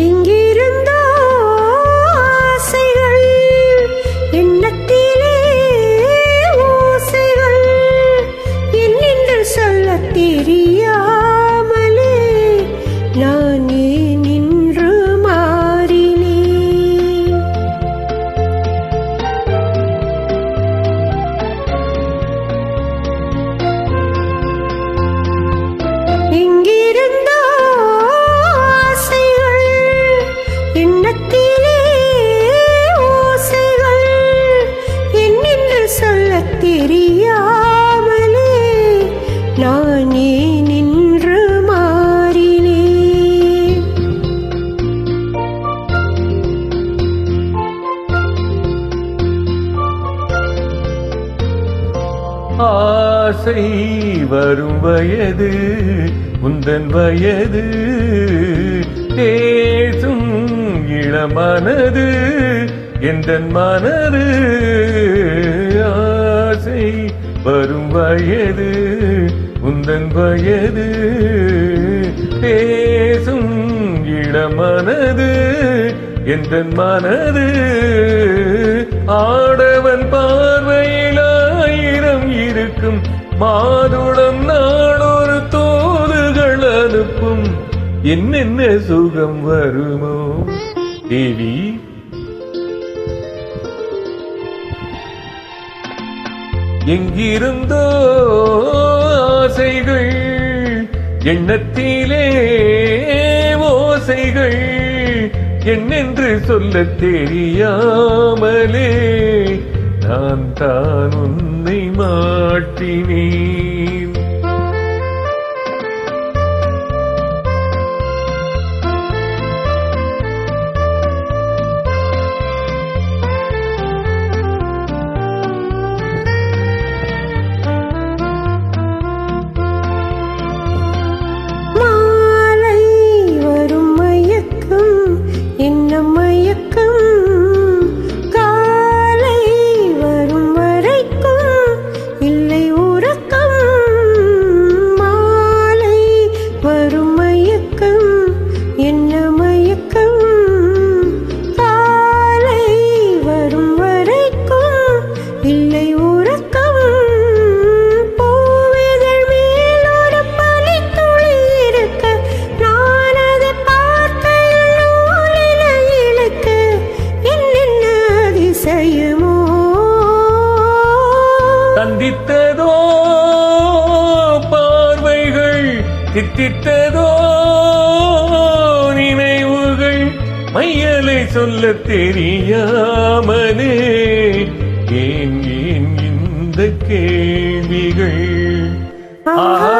எங்கிருந்தோ ஆசைகள் எண்ணத்திலே ஓசைகள் என்னென்று சொல்ல தெரியாமலே நான் ஏன் ஆசை வரும் வயது உந்தன் வயது. தேசும் இளமனது எந்த மனது? ஆசை வரும் வயது உந்தன் வயது. பேசும் இளமனது எந்த மனது? ஆடவன் பா மாதுளம் நாடொரு தோதுகள் அனுப்பும். என்னென்ன சுகம் வருமோ? தேவி. எங்கிருந்தோ ஆசைகள்? எண்ணத்திலே ஓசைகள். என்னென்று சொல்ல தெரியாமலே நான் தான் உன் மாட்டினேன் சந்தித்ததோ பார்வைகள் தித்தித்ததோ நினைவுகள் மையலை சொல்ல தெரியாமலே ஏன் ஏன் இந்த கேள்விகள்? ஆஹா!